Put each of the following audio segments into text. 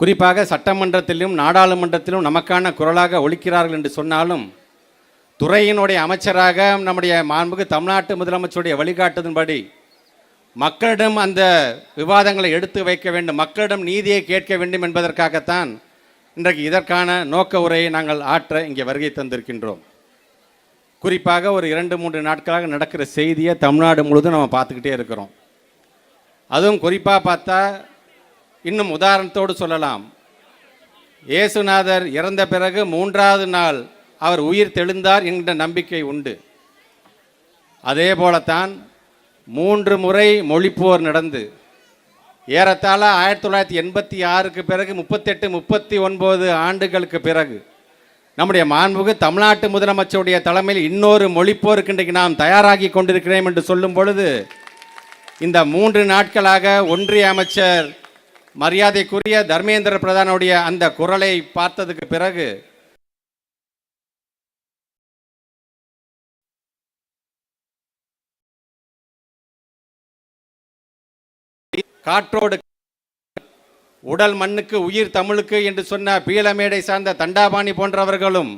குறிப்பாக சட்டமன்றத்திலும் நாடாளுமன்றத்திலும் நமக்கான குரலாக ஒழிக்கிறார்கள் என்று சொன்னாலும் துறையினுடைய அமைச்சராக நம்முடைய மாண்புக்கு தமிழ்நாட்டு முதலமைச்சருடைய வழிகாட்டுதன்படி மக்களிடம் அந்த விவாதங்களை எடுத்து வைக்க வேண்டும் மக்களிடம் நீதியை கேட்க வேண்டும் என்பதற்காகத்தான் இன்றைக்கு இதற்கான நோக்க உரையை நாங்கள் ஆற்ற இங்கே வருகை தந்திருக்கின்றோம். குறிப்பாக ஒரு இரண்டு மூன்று நாட்களாக நடக்கிற செய்தியை தமிழ்நாடு முழுதும் நம்ம பார்த்துக்கிட்டே இருக்கிறோம். அதுவும் குறிப்பாக பார்த்தா இன்னும் உதாரணத்தோடு சொல்லலாம். இயேசுநாதர் இறந்த பிறகு மூன்றாவது நாள் அவர் உயிர் தெளிந்தார் என்கிற நம்பிக்கை உண்டு. அதே போலத்தான் மூன்று முறை மொழிப்போர் நடந்து ஏறத்தாழ ஆயிரத்தி தொள்ளாயிரத்தி எண்பத்தி ஆறுக்கு பிறகு முப்பத்தெட்டு முப்பத்தி ஒன்பது ஆண்டுகளுக்கு பிறகு நம்முடைய மாண்புக்கு தமிழ்நாட்டு முதலமைச்சருடைய தலைமையில் இன்னொரு மொழிப்போருக்கு இன்றைக்கு நாம் தயாராகி கொண்டிருக்கிறேன் என்று சொல்லும் பொழுது இந்த மூன்று நாட்களாக ஒன்றிய அமைச்சர் மரியாதைக்குரிய தர்மேந்திர பிரதானுடைய அந்த குரலை பார்த்ததுக்கு பிறகு காற்றோடு உடல் மண்ணுக்கு உயிர் தமிழுக்கு என்று சொன்ன பீளமேடை சார்ந்த தண்டாபாணி போன்றவர்களும்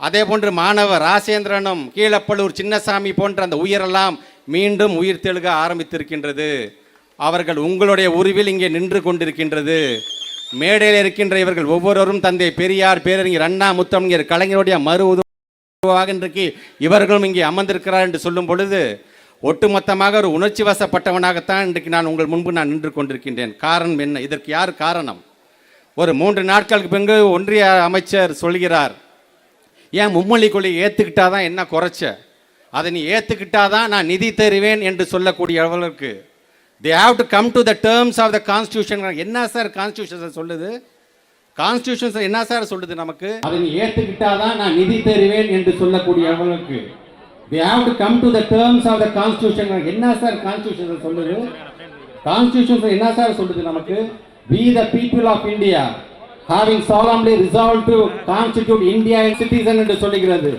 அதே போன்று மாணவர் ராசேந்திரனும் கீழப்பள்ளூர் சின்னசாமி போன்ற அந்த உயிரெல்லாம் மீண்டும் உயிர் தெழுக ஆரம்பித்திருக்கின்றது. அவர்கள் உங்களுடைய உருவில் இங்கே நின்று கொண்டிருக்கின்றது. மேடையில் இருக்கின்ற இவர்கள் ஒவ்வொருவரும் தந்தை பெரியார் பேரறிஞர் அண்ணா முத்தமிழர் கலைஞருடைய மறு உருவாக இன்றைக்கு இவர்களும் இங்கே அமர்ந்திருக்கிறார் என்று சொல்லும் பொழுது ஒட்டுமொத்தமாக ஒரு உணர்ச்சி வசப்பட்டவனாகத்தான் இன்றைக்கு நான் உங்கள் முன்பு நான் நின்று கொண்டிருக்கின்றேன். காரணம் என்ன? இதற்கு யார் காரணம்? ஒரு மூன்று நாட்களுக்கு பின்பு ஒன்றிய அமைச்சர் சொல்கிறார் ஏன் மும்மொழி கொள்கையை ஏற்றுக்கிட்டாதான் என்ன குறைச்ச? அதை நீ ஏற்றுக்கிட்டாதான் நான் நிதி தருவேன் என்று சொல்லக்கூடிய அளவுக்கு they have to come to the terms of the constitution என்ன சார் கான்ஸ்டியூஷன் சொல்லுது? கான்ஸ்டியூஷன் என்ன சார் சொல்லுது நமக்கு? அதை நீ தான் நான் நிதி தருவேன் என்று சொல்லக்கூடிய அளவுக்கு they have to come to the terms of the constitution என்ன சார் கான்ஸ்டியூஷன் சொல்லுது? கான்ஸ்டியூஷன் என்ன சார் சொல்லுது நமக்கு? We the people of India having solemnly resolve to constitute India citizen என்று சொல்லுகிறது.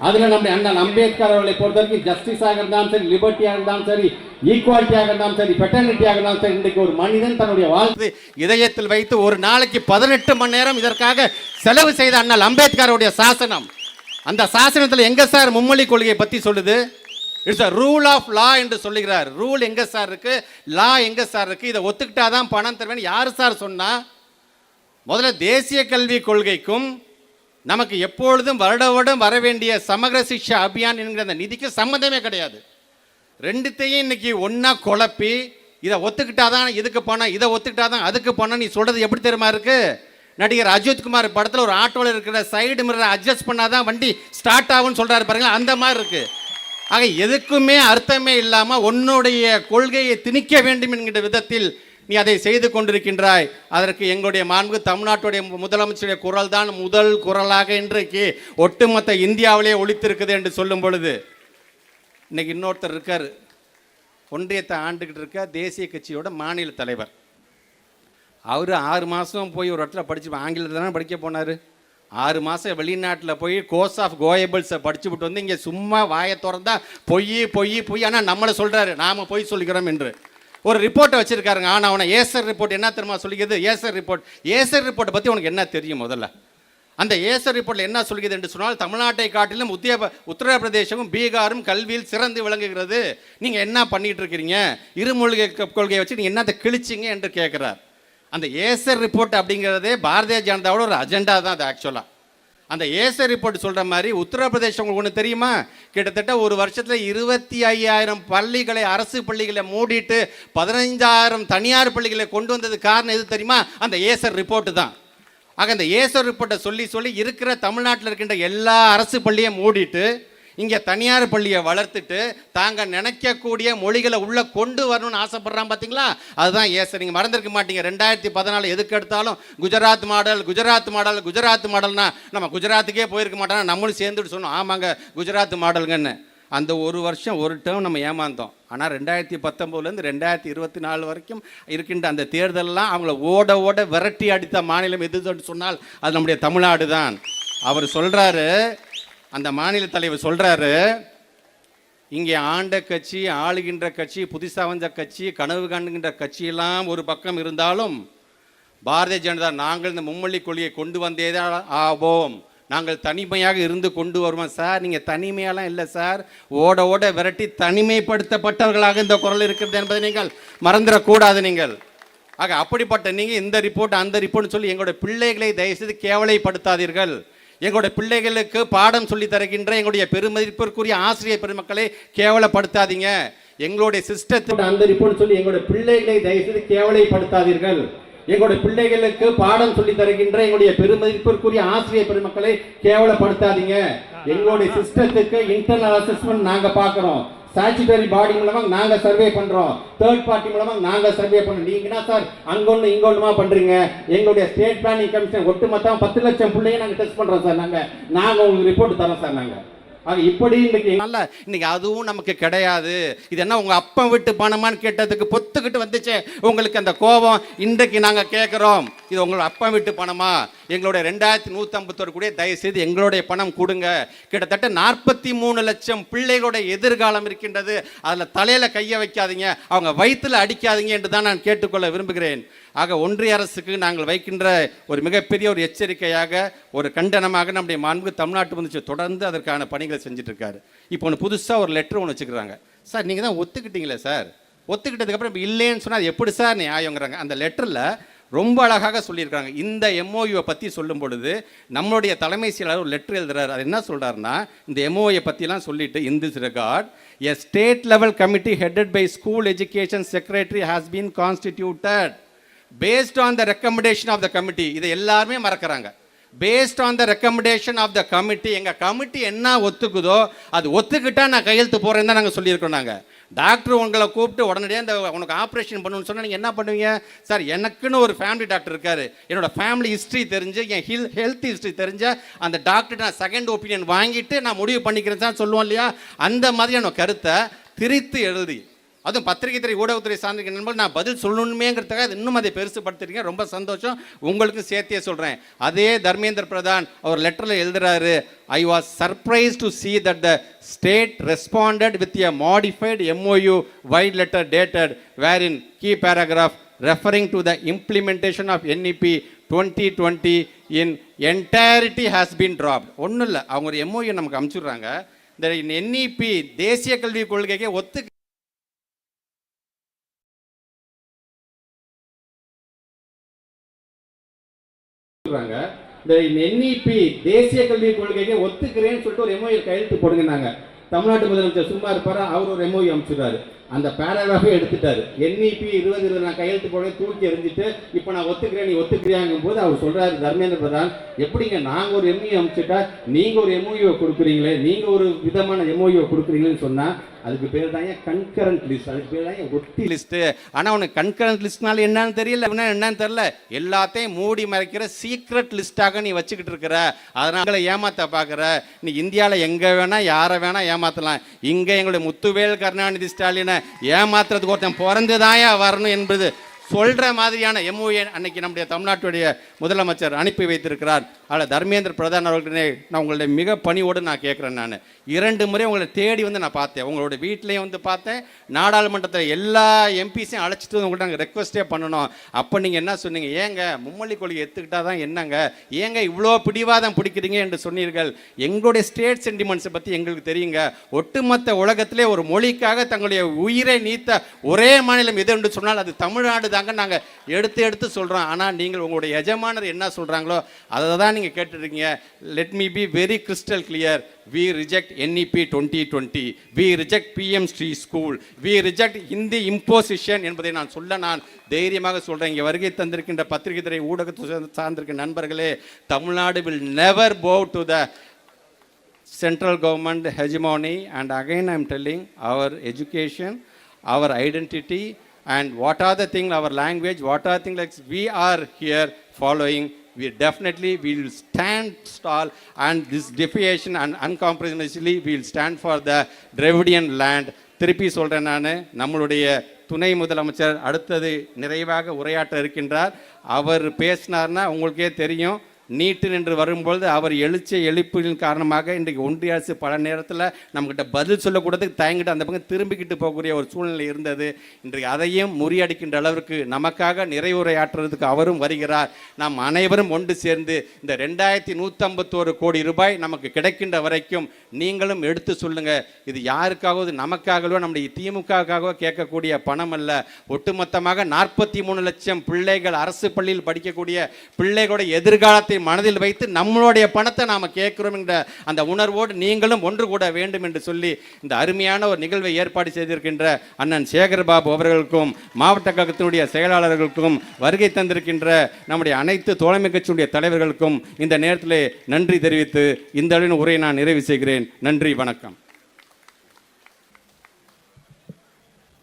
அதில் நம்முடைய அண்ணன் அம்பேத்கர் அவர்களை பொறுத்த வரைக்கும் ஜஸ்டிஸாக இருந்தாலும் சரி லிபர்ட்டியாக இருந்தாலும் சரி ஈக்குவாலிட்டியாக இருந்தாலும் சரி பெட்டர்னிட்டியாக இருந்தாலும் சரி இன்றைக்கு ஒரு மனிதன் தன்னுடைய வாழ்த்து இதயத்தில் வைத்து ஒரு நாளைக்கு பதினெட்டு மணி நேரம் இதற்காக செலவு செய்த அண்ணல் அம்பேத்கருடைய சாசனம். அந்த சாசனத்தில் எங்க சார் மும்மொழி கொள்கையை பற்றி சொல்லுது? It's a rule of law என்று சொல்லுகிறார். ரூல் எங்க சார் இருக்கு? லா எங்க சார் இருக்கு? இதை ஒத்துக்கிட்டாதான் பணம் தருவேன் யார் சார் சொன்னா? முதல்ல தேசிய கல்விக் கொள்கைக்கும் நமக்கு எப்பொழுதும் வருட வருடம் வர வேண்டிய சமகர சிக்ஷா அபியான் என்கிற அந்த நிதிக்கு சம்மந்தமே கிடையாது. ரெண்டுத்தையும் இன்னைக்கு ஒன்றா குழப்பி இதை ஒத்துக்கிட்டாதான் இதுக்கு பணம் இதை ஒத்துக்கிட்டாதான் அதுக்கு பணம் நீ சொல்கிறது எப்படி தெரியுமா இருக்கு? நடிகர் அஜித் குமார் படத்தில் ஒரு ஆட்டோவில் இருக்கிற சைடு மிரரை அட்ஜஸ்ட் பண்ணாதான் வண்டி ஸ்டார்ட் ஆகும்னு சொல்கிறாரு பாருங்களா அந்த மாதிரி இருக்கு. ஆக எதுக்குமே அர்த்தமே இல்லாமல் உன்னுடைய கொள்கையை திணிக்க வேண்டும் என்கிற விதத்தில் நீ அதை செய்து கொண்டிருக்கின்றாய். அதற்கு எங்களுடைய மாண்பு தமிழ்நாட்டுடைய முதலமைச்சருடைய குரல் தான் முதல் குரலாக இன்றைக்கு ஒட்டுமொத்த இந்தியாவிலே ஒழித்திருக்குது என்று சொல்லும் பொழுது இன்னைக்கு இன்னொருத்தர் இருக்கார். ஒன்றியத்தை ஆண்டுகிட்டு இருக்க தேசிய கட்சியோட மாநில தலைவர். அவர் ஆறு மாதம் போய் ஒரு இடத்துல படிச்சு ஆங்கிலத்தில் தானே படிக்க போனார். ஆறு மாதம் வெளிநாட்டில் போய் கோர்ஸ் ஆஃப் கோயபிள்ஸை படிச்சுவிட்டு வந்து இங்கே சும்மா வாயை திறந்தா பொய் பொய் பொய். ஆனால் நம்மளை சொல்கிறாரு நாம் பொய் சொல்லிக்கிறோம் என்று. ஒரு ரிப்போர்ட்டை வச்சிருக்காருங்க. ஆனால் அவனை ஏசர் ரிப்போர்ட் என்ன தெரியுமா சொல்லிக்கிறது ஏசர் ரிப்போர்ட் ஏசர் ரிப்போர்ட்டை பற்றி உனக்கு என்ன தெரியும் முதல்ல? அந்த ஏசர் ரிப்போர்ட்டில் என்ன சொல்கிறது என்று சொன்னால் தமிழ்நாட்டை காட்டிலும் உத்திய உத்தரப்பிரதேசமும் பீகாரும் கல்வியில் சிறந்து விளங்குகிறது. நீங்கள் என்ன பண்ணிட்டு இருக்கிறீங்க? இருமொழி கொள்கையை வச்சு நீங்கள் என்னத்தை கிழிச்சிங்க என்று கேட்குறார் அந்த ஏசர் ரிப்போர்ட் அப்படிங்கிறதே பாரதிய ஜனதாவோட ஒரு அஜெண்டா தான் அது ஆக்சுவலாக அந்த ஏசர் ரிப்போர்ட் சொல்கிற மாதிரி உத்தரப்பிரதேசம் உங்களுக்கு ஒன்று தெரியுமா? கிட்டத்தட்ட ஒரு வருஷத்தில் இருபத்தி ஐயாயிரம் பள்ளிகளை அரசு பள்ளிகளை மூடிட்டு பதினைஞ்சாயிரம் தனியார் பள்ளிகளை கொண்டு வந்தது காரணம் எது தெரியுமா? அந்த ஏசர் ரிப்போர்ட்டு தான். ஆக அந்த ஏசர் ரிப்போர்ட்டை சொல்லி சொல்லி இருக்கிற தமிழ்நாட்டில் இருக்கின்ற எல்லா அரசு பள்ளியும் மூடிட்டு இங்கே தனியார் பள்ளியை வளர்த்துட்டு தாங்க நினைக்கக்கூடிய மொழிகளை உள்ளே கொண்டு வரணும்னு ஆசைப்படுறான் பார்த்தீங்களா அதுதான் ஏசர் நீங்கள் மறந்துருக்க மாட்டீங்க. ரெண்டாயிரத்தி பதினாலு எதுக்கு எடுத்தாலும் குஜராத் மாடல் குஜராத் மாடல் குஜராத் மாடல்னா நம்ம குஜராத்துக்கே போயிருக்க மாட்டோம் நம்மளும் சேர்ந்துட்டு சொன்னோம். ஆமாங்க குஜராத் மாடலுங்கன்னு. அந்த ஒரு வருஷம் ஒரு டேர்ம் நம்ம ஏமாந்தோம். ஆனால் ரெண்டாயிரத்தி பத்தொம்போதுலேருந்து ரெண்டாயிரத்தி இருபத்தி நாலு வரைக்கும் இருக்கின்ற அந்த தேர்தலெல்லாம் அவங்கள ஓட ஓட விரட்டி அடித்த மாநிலம் எதுன்னு சொன்னால் அது நம்முடைய தமிழ்நாடு தான் அவர் சொல்கிறாரு அந்த மாநில தலைவர் சொல்கிறாரு இங்கே ஆண்ட கட்சி ஆளுகின்ற கட்சி புதுசாக வந்த கட்சி கனவு காணுகின்ற கட்சியெல்லாம் ஒரு பக்கம் இருந்தாலும் பாரதிய ஜனதா நாங்கள் இந்த மும்மொழி கொள்கையை கொண்டு வந்தே தான் ஆவோம். நாங்கள் தனிமையாக இருந்து கொண்டு வருவோம். சார் நீங்கள் தனிமையெல்லாம் இல்லை சார். ஓட ஓட விரட்டி தனிமைப்படுத்தப்பட்டவர்களாக இந்த குரல் இருக்கிறது என்பதை நீங்கள் மறந்துடக்கூடாது நீங்கள். ஆக அப்படிப்பட்ட நீங்கள் இந்த ரிப்போர்ட் அந்த ரிப்போர்ட்னு சொல்லி எங்களுடைய பிள்ளைகளை தயவுசெய்து கேவலைப்படுத்தாதீர்கள். எங்களுடைய பிள்ளைகளுக்கு பாடம் சொல்லி தருகின்ற எங்களுடைய பெருமதிப்பிற்குரிய ஆசிரியர் பெருமக்களை கேவலப்படுத்தாதீங்க. எங்களுடைய சிஸ்டத்தை அந்த ரிப்போர்ட் சொல்லி எங்களுடைய பிள்ளைகளை தயவுசெய்து கேவலைப்படுத்தாதீர்கள். எங்களுடைய பிள்ளைகளுக்கு பாடம் சொல்லி தருகின்ற எங்களுடைய பெருமதிப்பிற்குரிய ஆசிரியர் பெருமக்களை கேவலப்படுத்தாதீங்க. எங்களுடைய சிஸ்டத்துக்கு இன்டர்னல் அசஸ்மெண்ட் நாங்க பாக்குறோம் ஸ்டாச்சுட்டரி பாடி மூலமாக நாங்கள் சர்வே பண்ணுறோம் தேர்ட் பார்ட்டி மூலமாக நாங்கள் சர்வே பண்றோம். நீங்க என்ன சார் அங்கொன்னு இங்கொன்னுமா பண்ணுறீங்க எங்களுடைய ஸ்டேட் பிளானிங் கமிஷன் ஒட்டுமொத்தம் பத்து லட்சம் பிள்ளைங்க நாங்கள் டெஸ்ட் பண்ணுறோம் சார் நாங்கள் நாங்கள் உங்களுக்கு ரிப்போர்ட் தரோம் சார் நாங்கள் அது இப்படி இன்னைக்கு நல்ல இன்னைக்கு அதுவும் நமக்கு கிடையாது. இது என்ன உங்க அப்பன் விட்டு பணமான்னு கேட்டதுக்கு பொத்துக்கிட்டு வந்துச்சு. உங்களுக்கு அந்த கோபம் இன்றைக்கு நாங்க கேட்கிறோம் இது உங்களோட அப்பன் விட்டு பணமா? எங்களுடைய ரெண்டாயிரத்தி நூற்றம்பத்தோடு கூட தயவுசெய்து எங்களுடைய பணம் கொடுங்க. கிட்டத்தட்ட நாற்பத்தி மூணு லட்சம் பிள்ளைகளுடைய எதிர்காலம் இருக்கின்றது. அதில் தலையில் கையை வைக்காதீங்க. அவங்க வயிற்றில் அடிக்காதீங்க என்று தான் நான் கேட்டுக்கொள்ள விரும்புகிறேன். ஆக ஒன்றிய அரசுக்கு நாங்கள் வைக்கின்ற ஒரு மிகப்பெரிய ஒரு எச்சரிக்கையாக ஒரு கண்டனமாக நம்முடைய மாண்பு தமிழ்நாட்டு முதலமைச்சர் தொடர்ந்து அதற்கான பணிகளை செஞ்சுட்டு இருக்காரு இப்போ ஒன்று புதுசாக ஒரு லெட்டர் ஒன்று வச்சுக்கிறாங்க. சார் நீங்கள் தான் ஒத்துக்கிட்டீங்களே சார்? ஒத்துக்கிட்டதுக்கப்புறம் இப்போ இல்லைன்னு சொன்னால் அது எப்படி சார் நியாயங்கிறாங்க? அந்த லெட்டரில் ரொம்ப அழகாக சொல்லியிருக்காங்க இந்த எம்ஓயுவை பற்றி சொல்லும் பொழுது நம்மளுடைய தலைமை செயலாளர் ஒரு லெட்டர் எழுதுறாரு. அது என்ன சொல்கிறாருன்னா இந்த எம்ஓயை பற்றிலாம் சொல்லிட்டு in this record a state level committee headed by school education secretary has been constituted based on the recommendation of the committee இதை எல்லாருமே மறக்கிறாங்க. Based on the recommendation of the committee எங்கள் கமிட்டி என்ன ஒத்துக்குதோ அது ஒத்துக்கிட்டா நான் கையெழுத்து போகிறேன்னு தான் நாங்கள் சொல்லியிருக்கோம் நாங்கள் டாக்டர் உங்களை கூப்பிட்டு உடனடியாக இந்த உனக்கு ஆப்ரேஷன் பண்ணணும்னு சொன்னால் நீங்கள் என்ன பண்ணுவீங்க? சார் எனக்குன்னு ஒரு ஃபேமிலி டாக்டர் இருக்காரு. என்னோட ஃபேமிலி ஹிஸ்ட்ரி தெரிஞ்சு என் ஹில் ஹெல்த் ஹிஸ்ட்ரி தெரிஞ்ச அந்த டாக்டர் நான் செகண்ட் ஒப்பீனியன் வாங்கிட்டு நான் முடிவு பண்ணிக்கிறேன் தான் சொல்லுவோம் இல்லையா? அந்த மாதிரியான கருத்தை திரித்து எழுதி அதுவும் பத்திரிகைத்துறை ஊடகத்துறை சார்ந்த நண்பர்கள் நான் பதில் சொல்லணுமேங்கிறதுக்காக அது இன்னும் அதை பெருசுப்படுத்திருக்கேன் ரொம்ப சந்தோஷம். உங்களுக்கும் சேர்த்தே சொல்கிறேன் அதே தர்மேந்திர பிரதான் அவர் லெட்டரில் எழுதுறாரு I was surprise to see that the state responded with a modified MOU vide letter dated where in key paragraph referring to the implementation of NEP twenty twenty in entirety has been dropped ஒன்றும் இல்லை அவங்க ஒரு MoU நமக்கு அனுப்பிச்சுடுறாங்க இந்த NEP தேசிய கல்விக் கொள்கைக்கு ஒத்து சொல்றாங்க. இந்த என்இபி தேசிய கல்விக் கொள்கையை ஒத்துக்கிறேன்னு சொல்லிட்டு ஒரு எம்ஓஐ கையெழுத்து போடுங்கன்னாங்க தமிழ்நாட்டு முதலமைச்சர் சும்மா இருப்பாரு? அவர் ஒரு எம்ஓஐ அமைச்சிடுறாரு அந்த பேராகிராஃபே எடுத்துட்டாரு. என்இபி இருபது இருபது நான் கையெழுத்து போட தூக்கி எறிஞ்சிட்டு இப்போ நான் ஒத்துக்கிறேன் நீ ஒத்துக்கிறியாங்கும் போது அவர் சொல்றாரு தர்மேந்திர பிரதான் எப்படிங்க நாங்கள் ஒரு எம்இ அமைச்சிட்டா நீங்கள் ஒரு எம்ஓஇவை கொடுக்குறீங்களே நீங்கள் ஒரு விதமான எம்ஓஇவை கொடுக்குறீங்களேன்னு சொன்னா அதுக்கு பேர் தான் கன்கரண்ட் லிஸ்ட் அதுக்கு பேர் தான் ஒட்டி லிஸ்ட் ஆனால் உனக்கு கன்கரண்ட் லிஸ்ட்னால என்னன்னு தெரியல என்னன்னு தெரியல. எல்லாத்தையும் மூடி மறைக்கிற சீக்ரெட் லிஸ்ட்டாக நீ வச்சுக்கிட்டு இருக்கிற. அதனால ஏமாத்த பார்க்குற நீ இந்தியாவில் எங்கே வேணால் யாரை வேணால் ஏமாத்தலாம். இங்கே எங்களுடைய முத்துவேல் கருணாநிதி ஸ்டாலினை ஏமாத்துறதுக்கு ஒருத்தன் பிறந்துதாயா வரணும் என்பது சொல்ற மாதிரியான எம்ஓஏ அன்னைக்கு நம்முடைய தமிழ்நாட்டுடைய முதலமைச்சர் அனுப்பி வைத்திருக்கிறார். அதில் தர்மேந்திர பிரதான் அவர்களே நான் உங்களுடைய மிக பணியோடு நான் கேட்குறேன் நான். இரண்டு முறை உங்களை தேடி வந்து நான் பார்த்தேன். உங்களோட வீட்லேயும் வந்து பார்த்தேன். நாடாளுமன்றத்தில் எல்லா எம்பிஸையும் அழைச்சிட்டு வந்து உங்கள்கிட்ட நாங்கள் ரெக்வஸ்ட்டே பண்ணணும். அப்போ நீங்கள் என்ன சொன்னீங்க? ஏங்க மும்மொழி கொள்கை எடுத்துக்கிட்டா தான் என்னங்க? ஏங்க இவ்வளோ பிடிவாதம் பிடிக்கிறீங்க என்று சொன்னீர்கள்? எங்களுடைய ஸ்டேட் சென்டிமெண்ட்ஸை பற்றி எங்களுக்கு தெரியுங்க. ஒட்டுமொத்த உலகத்திலே ஒரு மொழிக்காக தங்களுடைய உயிரை நீத்த ஒரே மாநிலம் எது என்று சொன்னால் அது தமிழ்நாடு தாங்க நாங்கள் எடுத்து எடுத்து சொல்கிறோம் ஆனால் நீங்கள் உங்களுடைய எஜமானர் என்ன சொல்கிறாங்களோ அதை தான் நீங்கள் கேட்டுருக்கீங்க. Let me be very crystal clear we reject NEP twenty twenty we reject PM Shri school we reject Hindi imposition என்பதை நான் சொல்ல நான் தைரியமாக சொல்கிறேன் இங்கே வருகை தந்திருக்கின்ற பத்திரிகை துறை ஊடகத்தை சார்ந்திருக்கிற நண்பர்களே Tamil Nadu will never bow to the central government government and again I am telling our education our identity and what are the thing our language what are things like we are here following. We definitely will stand tall and this defiation and uncompromisingly we will stand for the dravidian land திருப்பி சொல்கிறேன் நான் நம்மளுடைய துணை முதலமைச்சர் அடுத்தது நிறைவாக உரையாற்ற இருக்கின்றார் அவர் பேசினார்னா உங்களுக்கே தெரியும் நீட்டு என்று வரும்பொழுது அவர் எழுச்சிய எழுப்பின் காரணமாக இன்றைக்கு ஒன்றிய அரசு பல நேரத்தில் நம்மக்கிட்ட பதில் சொல்லக்கூடாது தயங்கிட்டு அந்த பக்கம் திரும்பிக்கிட்டு போகக்கூடிய ஒரு சூழ்நிலை இருந்தது. இன்றைக்கு அதையும் முறியடிக்கின்ற அளவிற்கு நமக்காக நிறைவுரையாற்றுறதுக்கு அவரும் வருகிறார். நாம் அனைவரும் ஒன்று சேர்ந்து இந்த ரெண்டாயிரத்தி நூற்றம்பத்தோரு கோடி ரூபாய் நமக்கு கிடைக்கின்ற வரைக்கும் நீங்களும் எடுத்து சொல்லுங்கள் இது யாருக்காகவது நமக்காகவோ நம்முடைய திமுகவுக்காகவோ கேட்கக்கூடிய பணம் அல்ல. ஒட்டுமொத்தமாக நாற்பத்தி மூணு லட்சம் பிள்ளைகள் அரசு பள்ளியில் படிக்கக்கூடிய பிள்ளைகளோட எதிர்காலத்தை மனதில் வைத்து நம்மளுடைய பணத்தை நாம் கேட்குறோம் என்ற அந்த உணர்வோடு நீங்களும் ஒன்று கூட வேண்டும் என்று சொல்லி இந்த அருமையான ஒரு நிகழ்வை ஏற்பாடு செய்திருக்கின்ற அண்ணன் சேகர்பாபு அவர்களுக்கும் மாவட்ட கழகத்தினுடைய செயலாளர்களுக்கும் வருகை தந்திருக்கின்ற நம்முடைய அனைத்து தோழமை கட்சியுடைய தலைவர்களுக்கும் இந்த நேரத்தில் நன்றி தெரிவித்து இந்த அளவின் உரையை நான் நிறைவு செய்கிறேன். நன்றி வணக்கம்.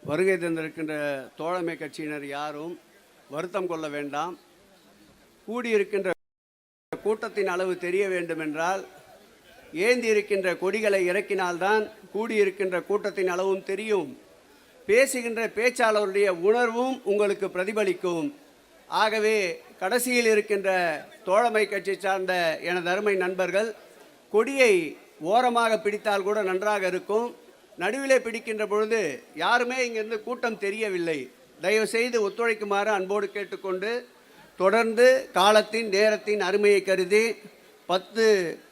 வருகை தந்திருக்கின்ற தோழமை கட்சியினர் யாரும் வருத்தம் கொள்ள வேண்டாம். கூடியிருக்கின்ற கூட்டத்தின் அளவு தெரிய வேண்டுமென்றால் ஏந்தி இருக்கின்ற கொடிகளை இறக்கினால்தான் கூடியிருக்கின்ற கூட்டத்தின் அளவும் தெரியும். பேசுகின்ற பேச்சாளருடைய உணர்வும் உங்களுக்கு பிரதிபலிக்கும். ஆகவே கடைசியில் இருக்கின்ற தோழமை கட்சி சார்ந்த எனது அருமை நண்பர்கள் கொடியை ஓரமாக பிடித்தால் கூட நன்றாக இருக்கும். நடுவிலே பிடிக்கின்ற பொழுது யாருமே இங்கிருந்து கூட்டம் தெரியவில்லை. தயவுசெய்து ஒத்துழைக்குமாறு அன்போடு கேட்டுக்கொண்டு தொடர்ந்து காலத்தின் நேரத்தின் அருமையை கருதி பத்து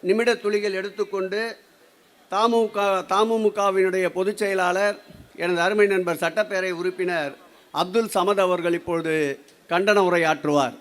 நிமிட துளிகள் எடுத்துக்கொண்டு தாமுக தாமுமுகவினுடைய பொதுச் செயலாளர் எனது அருமை நண்பர் சட்டப்பேரவை உறுப்பினர் அப்துல் சமத் அவர்கள் இப்பொழுது கண்டன உரையாற்றுவார்.